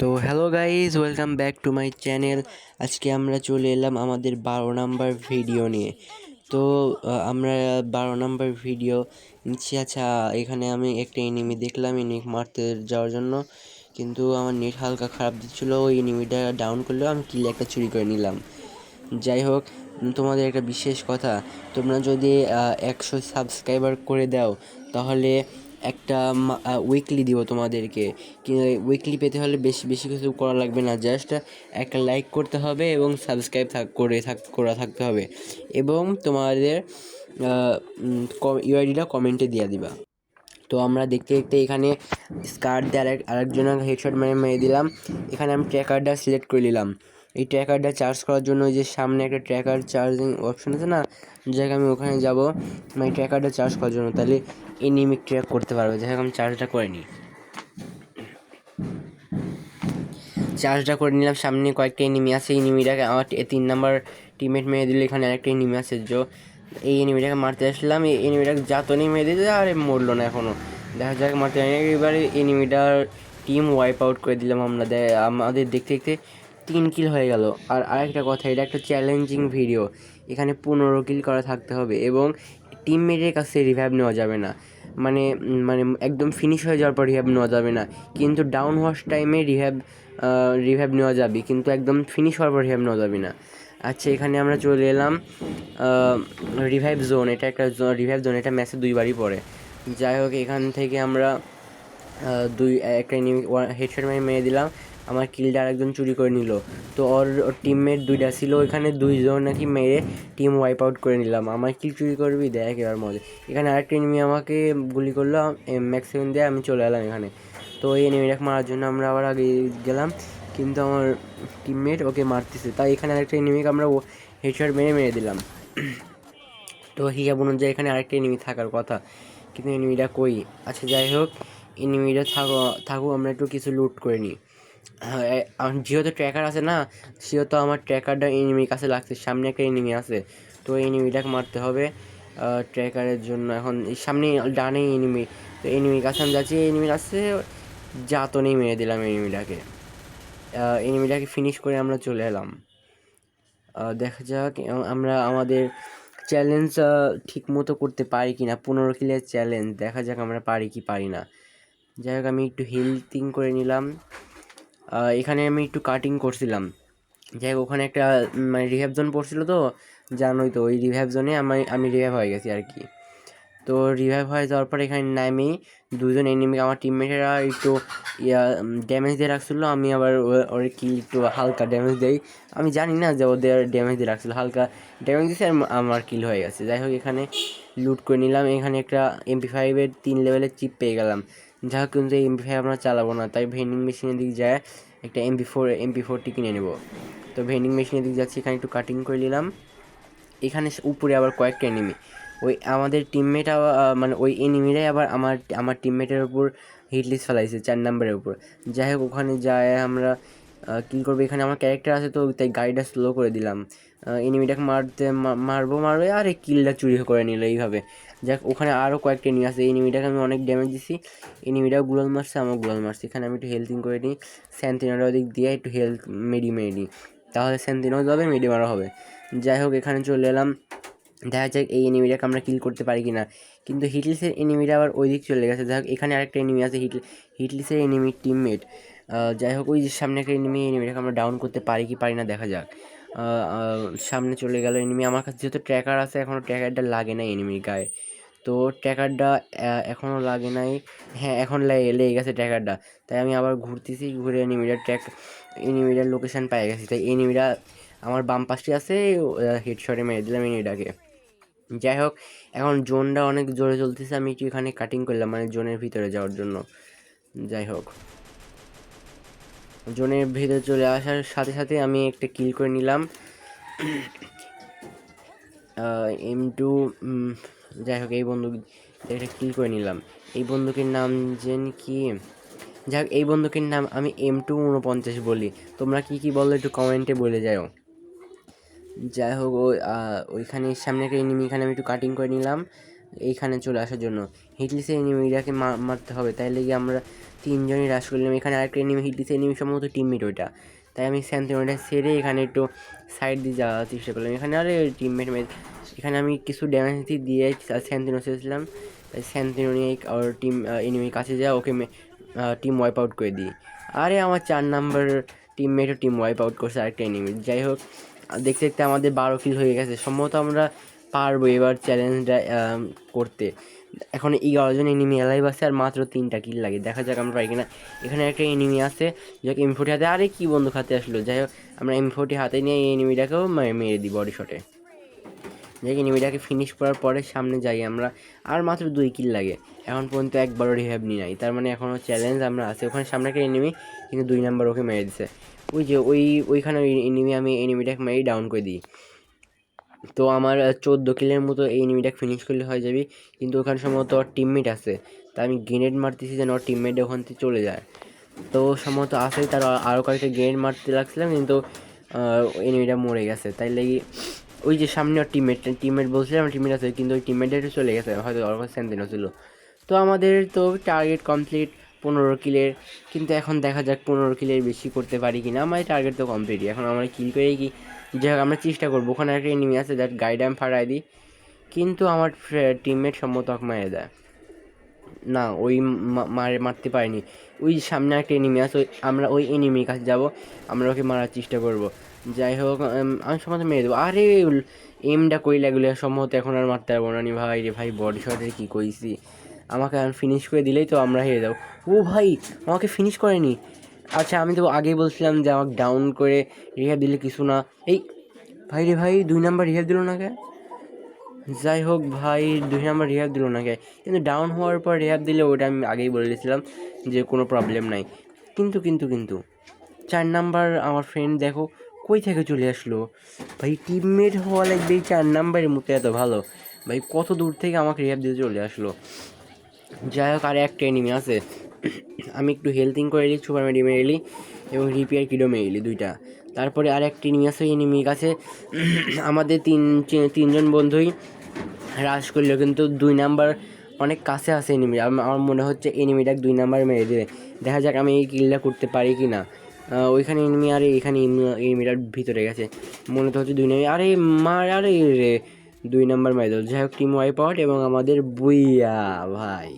তো hello guys welcome back to my channel আজকে আমরা চলে এলাম আমাদের বারো নাম্বার ভিডিও নিয়ে। তো আমরা বারো নাম্বার ভিডিও নিচ্ছি। আচ্ছা এখানে আমি একটা এনিমি দেখলাম এনিমি মারতে যাওয়ার জন্য। কিন্তু আমার নেট হালকা খারাপ দিচ্ছিল, ওই এনিমিটা ডাউন করলেও আমি কিল একটা চুরি করে নিলাম। যাই হোক, তোমাদের একটা বিশেষ কথা, তোমরা যদি একশো সাবস্ক্রাইবার করে দাও, তাহলে একটা উইকলি দিব তোমাদেরকে। উইকলি পেতে হলে বেশি বেশি কিছু করা লাগবে না জাস্ট একটা লাইক করতে হবে এবং সাবস্ক্রাইব থাক, করে থাক, করা থাকতে হবে। এবং তোমাদের ইউআইডিটা কমেন্টে দিয়ে দিবা। তো আমরা দেখতে দেখতে এখানে স্কার দিয়ে আরেক আরেকজনের হেডশট মেরে মেরে দিলাম। এখানে আমি ট্র্যাকারটা সিলেক্ট করে নিলাম। এই ট্র্যাকারটা চার্জ করার জন্য ওই যে সামনে একটা ট্র্যাকার চার্জিং অপশন আছে না? যাই হোক আমি ওখানে যাব মানে ট্র্যাকারটা চার্জ করার জন্য। তাহলে এনিমি ট্র্যাক করতে পারবে, যাই হোক আমি চার্জটা করে নিই চার্জটা করে নিলাম, সামনে কয়েকটা এনিমি আছে এনিমিটাকে আমার তিন নাম্বার টিমমেট মেরে দিলে, এখানে আরেকটা এনিমি আছে জো এই এনিমিটাকে মারতে আসলাম, এই এনিমিটাকে যাতনি মেরে দিতে আরে মরলো না এখনও দেখা যাক মারতে। এবারে এনিমিটার টিম ওয়াইপ আউট করে দিলাম আমরা আমাদের দেখতে দেখতে তিন কিল হয়ে গেল আর আরেকটা কথা, এটা একটা চ্যালেঞ্জিং ভিডিও এখানে পনেরো কিল করা থাকতে হবে, এবং টিমমেটের কাছে রিভাইভ নেওয়া যাবে না। মানে মানে একদম ফিনিশ হয়ে যাওয়ার পর রিহ্যাব নেওয়া যাবে না। কিন্তু ডাউন হওয়ার টাইমে রিহ্যাব রিহ্যাব নেওয়া যাবে, কিন্তু একদম ফিনিশ হওয়ার পর রিহ্যাব নেওয়া যাবে না। আচ্ছা এখানে আমরা চলে এলাম রিভাইভ জোন এটা একটা রিভাইভ জোন এটা ম্যাচে দুইবারই পড়ে। যাই হোক, এখান থেকে আমরা দুই, একটা হেডশট মেরে মেরে দিলাম। আমার কিলটা আরেকজন চুরি করে নিল। তো ওর টিমমেট দুইটা ছিল, ওইখানে দুইজন নাকি মেরে টিম ওয়াইপ আউট করে নিলাম। আমার কিল চুরি করবি, দেখ এবার মজা। এখানে আরেকটা এনিমি আমাকে গুলি করল ম্যাক্সিমাম দিয়ে আমি চলে এলাম এখানে। তো এই এনিমিটাকে মারার জন্য আমরা আবার আগে গেলাম, কিন্তু আমার টিমমেট ওকে মারতেছে। তাই এখানে আরেকটা এনিমিকে আমরা হেডশট মেরে মেরে দিলাম। তো হিসাব অনুযায়ী এখানে আরেকটা এনিমি থাকার কথা। কিন্তু এনিমিটা কই? আচ্ছা যাই হোক এনিমিটা থাকো থাকুক, আমরা একটু কিছু লুট করে নিই। যেহেতু ট্র্যাকার আছে না, সেহেতু আমার ট্র্যাকারটা এনিমির কাছে লাগছে, সামনে একটা এনিমি আছে। তো এনিমিটাকে মারতে হবে ট্র্যাকারের জন্য। এখন সামনে ডানে এনিমি তো এনিমির কাছে আমি যাচ্ছি এনিমির কাছে যাতনেই মেরে দিলাম এনিমিটাকে এনিমিটাকে ফিনিশ করে আমরা চলে এলাম। দেখা যাক আমরা আমাদের চ্যালেঞ্জ ঠিক মতো করতে পারি কি না পনেরো কিলের চ্যালেঞ্জ দেখা যাক আমরা পারি কি পারি না। যাই হোক, আমি একটু হেলথিং করে নিলাম। এখানে আমি একটু কাটিং করছিলাম। যাই হোক, ওখানে একটা মানে রিহ্যাব জোন পড়ছিল তো, জানোই তো, ওই রিহ্যাব জোনে আমি আমি রিহ্যাব হয়ে গেছি আর কি। তো রিভাইভ হয়ে যাওয়ার পর এখানে নামি দুজন এনিমি আমার টিমমেটেরা একটু ড্যামেজ দিয়ে রাখছিলো। আমি আবার ওর কি একটু হালকা ড্যামেজ দেই। আমি জানি না যে ওদের ড্যামেজ দিয়ে রাখছিলো, হালকা ড্যামেজ দিয়েছে আর আমার কিল হয়ে গেছে। যাই হোক, এখানে লুট করে নিলাম। এখানে একটা এমপি ফাইভের তিন লেভেলের চিপ পেয়ে গেলাম। যা হোক, কিন্তু এমপি ফাইভ আমরা চালাবো না, তাই ভেন্ডিং মেশিনের দিক যায় একটা এমপি ফোর এমপি ফোরটি কিনে নেব। তো ভেন্ডিং মেশিনের দিক যাচ্ছি, এখানে একটু কাটিং করে নিলাম। এখানে উপরে আবার কয়েকটা এনিমি ওই আমাদের টিমমেট মানে ওই এনিমিরাই আবার আমার আমার টিমমেটের উপর হিটলিস্ট ফেলাইছে, চার নাম্বারের উপর। যাই হোক, ওখানে যায় আমরা কী করব। এখানে আমার ক্যারেক্টার আছে তো, তাই গাড়িটা স্লো করে দিলাম। এনিমিটাকে মারতে মারবো, মারবে আর এই কিলটা চুরি করে নিল এইভাবে। যাক, ওখানে আরও কয়েকটা এনিমি আছে। এনিমিটাকে আমি অনেক ড্যামেজ দিছি। এনিমিটাও গুলাল মারছে আমার গুলাল মারছে। এখানে আমি একটু হেলথিং করে নিই। স্যান্তিনার ওদিক দিয়ে একটু হেলথ মেডি নিই। তাহলে স্যান্তিনাও যাবে মেডি মারা হবে। যাই হোক, এখানে চলে এলাম। দেখা যাক এই এনিমিটাকে আমরা কিল করতে পারি কি না কিন্তু হিটলিসের এনিমিটা আবার ওই দিক চলে গেছে। যাই এখানে আরেকটা এনিমি আছে হিট হিটলিসের এনিমি টিমমেট যাই হোক, ওই সামনে একটা এনিমি এনিমিটাকে আমরা ডাউন করতে পারি কি পারি না, দেখা যাক। সামনে চলে গেল এনিমি আমার কাছে যেহেতু ট্র্যাকার আছে এখনও ট্র্যাকারটা লাগে না এনিমির গায়ে। তো ট্র্যাকারটা এখনও লাগে নাই। হ্যাঁ এখন লেগে গেছে ট্র্যাকারটা তাই আমি আবার ঘুরতেছি, ঘুরে এনিমিটার ট্র্যাক এনিমিটার লোকেশন পাই গেছি। তাই এনিমিটা আমার বাম পাশে আছে হেডশটে মেরে দিলাম এনিমিটাকে যাই হোক, এখন জোনটা অনেক জোরে চলতেছে, আমি একটু এখানে কাটিং করলাম মানে জোনের ভিতরে যাওয়ার জন্য। যাই হোক। জোনের ভিতরে চলে আসার সাথে সাথে আমি একটা কিল করে নিলাম। এম টু যাই হোক, এই বন্দুক একটা কিল করে নিলাম। এই বন্দুকের নাম যেন কি? যাই হোক, এই বন্দুকের নাম আমি এম টু উনপঞ্চাশ বলি। তোমরা কি কি বলো একটু কমেন্টে বলে যাও। যাই হোক, ওই ওইখানে সামনে একটা এনিমি এখানে আমি একটু কাটিং করে নিলাম। এইখানে চলে আসার জন্য। হিটলিসের এনিমিটাকে মারতে হবে। তাই লেগে আমরা তিনজনই রাশ করলাম এখানে আরেকটা এনিমি হিটলিসের এনিমি সম্ভবত টিমমেট ওইটা। তাই আমি স্যান্তিনোটা সেরে এখানে একটু সাইড দিয়ে যাওয়ার চেষ্টা করলাম। এখানে আরে টিমমেট মেট এখানে আমি কিছু ড্যামেজ দিয়ে স্যান্তিনো ছেড়েছিলাম। তাই স্যান্তিনো নিয়ে আর টিম এনিমির কাছে যা ওকে টিম ওয়াইপ আউট করে দিই। আরে আমার চার নাম্বার টিমমেটও টিম ওয়াইপ আউট করছে আরেকটা এনিমি যাই হোক দেখতে দেখতে আমাদের বারো কিল হয়ে গেছে। সম্ভবত আমরা পারব এবার চ্যালেঞ্জটা করতে। এখন এগারো জন এনিমি এলাইভ আছে আর মাত্র তিনটা কিল লাগে। দেখা যাক আমরা পাই কিনা এখানে একটা এনিমি আছে, যাকে এম ফোর্টি হাতে, আরে কি বন্ধু খাতে আসলো? যাই হোক, আমরা এম ফোর্টি হাতে নিয়ে এই এনিমিটাকেও মেরে দিই বডি শটে যাই এনিমিটাকে ফিনিশ করার পরে সামনে যাই আমরা। আর মাত্র দুই কিল লাগে। এখন পর্যন্ত একবারও রিহ্যাব নি নাই। তার মানে এখনও চ্যালেঞ্জ আমরা আছে। ওখানে সামনে একটা এনিমি কিন্তু দুই নাম্বার ওকে মেরে দিছে। ওই যে ওই, ওইখানে এনিমি আমি এনিমিটাকে মেরেই ডাউন করে দিই। তো আমার চোদ্দ কিলের মতো এই এনিমিটাকে ফিনিশ করলে হয়ে যাবে। কিন্তু ওখানে সম্ভবত ওর টিমমেট আছে। তা আমি গ্রেনেড মারতেছি যেন ওর টিমমেট ওখান থেকে চলে যায়। তো সম্ভবত আছে, তার আরও কয়েকটা গ্রেনেড মারতে লাগছিলাম কিন্তু এনিমিটা মরে গেছে। তাই লাগি ওই যে সামনে ওর টিমমেট টিমমেট বলছিলাম টিমমেট আছে, কিন্তু ওই টিমমেটটা একটু চলে গেছে। হয়তো ওর স্যান্দিনো ছিল। তো আমাদের তো টার্গেট কমপ্লিট পনেরো কিলের, কিন্তু এখন দেখা যাক পনেরো কিলের বেশি করতে পারি কি না আমার টার্গেট তো কমপ্লিটই এখন আমরা কিল করে কি যাই হোক, আমরা চেষ্টা করব। ওখানে একটা এনিমি আছে দ্যাট গাইড আমি ফাড়াই দিই। কিন্তু আমার টিমমেট সম্মত মারে দেয়। না, ওই মারে, মারতে পারিনি। ওই সামনে একটা এনিমি আছে আমরা ওই এনিমির কাছে যাব। আমরা ওকে মারার চেষ্টা করব। যাই হোক আমি সম্ভবত মেরে দেবো। আরে এমটা কই লাগলে সম্ভবত এখন আর মারতে পারব না নি। ভাই রে, ভাই বডি শটের কী কইছি? আমাকে ফিনিশ করে দিলেই তো আমরা হেরে যাব। ও ভাই, আমাকে ফিনিশ করেনি। আচ্ছা আমি তো আগেই বলছিলাম যে আমাকে ডাউন করে রিহাব দিলে কিছু না। এই, ভাই রে ভাই, দুই নাম্বার রিহাব দিল না কে? যাই হোক ভাই, দুই নাম্বার রিহাব দিল না কে? কিন্তু ডাউন হওয়ার পর রিহাব দিলে ওটা আমি আগেই বলে দিয়েছিলাম যে কোনো প্রবলেম নাই। কিন্তু কিন্তু কিন্তু, চার নাম্বার আমার ফ্রেন্ড দেখো, কই থেকে চলে আসলো? ভাই টিমমেট হওয়া লাগবে এই চার নাম্বারের মতো এত ভালো। ভাই, কত দূর থেকে আমাকে রিহাব দিতে চলে আসলো? যাই হোক, আর একটা এনিমি আছে। আমি একটু হেলথিং করে এলি সুপার মেডি মেরে এলি এবং রিপেয়ার কিডো মেরে এলি দুইটা। তারপরে আর একটা এনিমি আছে এনিমির কাছে আমাদের তিন তিনজন বন্ধুই হ্রাস করল, কিন্তু দুই নাম্বার অনেক কাছে আছে এনিমি আমার মনে হচ্ছে এনিমিটাকে দুই নাম্বার মেরে দেবে। দেখা যাক আমি এই কিলটা করতে পারি কি না ওইখানে এনিমি আর এখানে এনিমিটার ভিতরে গেছে। মনে তো হচ্ছে দুই নাম্বার। আরে মার, আরে রে। দুই নম্বর মেডেল যাই হোক টিম ওয়াইপ আউট এবং আমাদের বুইয়া ভাই।